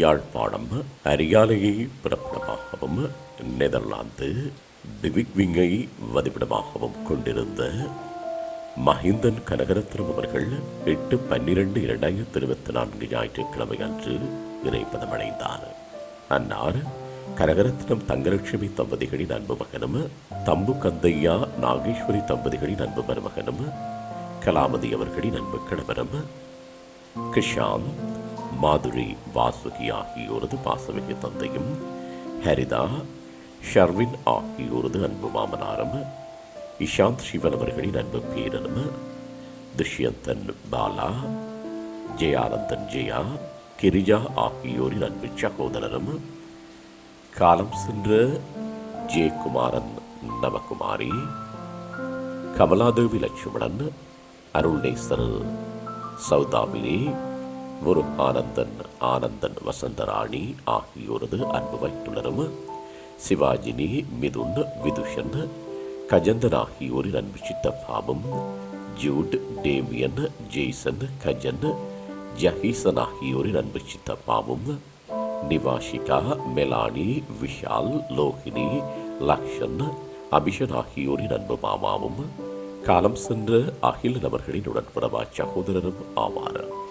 Yazhpanam அரியாலையை பிறப்பிடமாகவும் Netherlands டிவிக்விங்கை வதிப்பிடமாகவும் கொண்டிருந்த மஹிந்தன் கனகரத்னம் அவர்கள் எட்டு பன்னிரண்டு இரண்டாயிரத்தி இருபத்தி நான்கு ஞாயிற்றுக்கிழமை அன்று இறைப்பதமடைந்தார். அன்னார் கனகரத்னம் தங்கலட்சுமி தம்பதிகளின் அன்பு மகனும் தம்பு கந்தையா நாகேஸ்வரி தம்பதிகளின் அன்பு மருமகனும் கலாமதி அவர்களின் அன்பு கணவரும் கிஷாந்த் மாதுரி வாசுகி ஆகியோரது பாசமிகு தந்தையும் ஹரிதா ஷர்வின் ஆகியோரது அன்பு மாமனாரும் இஷாந்த் சிவன் அவர்களின் அன்பு பேரனும் துஷ்யந்தன் பாலா ஜெயானந்தன் ஜெயா கிரிஜா ஆகியோரின் அன்பு சகோதரரும் காலம் சென்ற ஜெயக்குமாரன் நவகுமாரி கமலாதேவி லட்சுமணன் அருள்நேசர் சௌதாமினி குரு ஆனந்தன் ஆனந்தன் வசந்தராணி ஆகியோரது அன்பு வைத்துள்ளரும். சிவாஜினி மிதுன் விதுஷன் கஜந்தன் ஆகியோரின் அன்பு சித்தப்பாவும் Jude Damien Jason Gajan Jaheesan ஆகியோரின் அன்பு சித்தப்பாவும் நிவாஷிகா மெலானி விஷால் லோகினி லக்ஷன் அபிஷன் ஆகியோரின் அன்பு மாமாவும் காலம் சென்ற அகிலன் அவர்களின் உடன்படவா சகோதரரும் ஆவார்.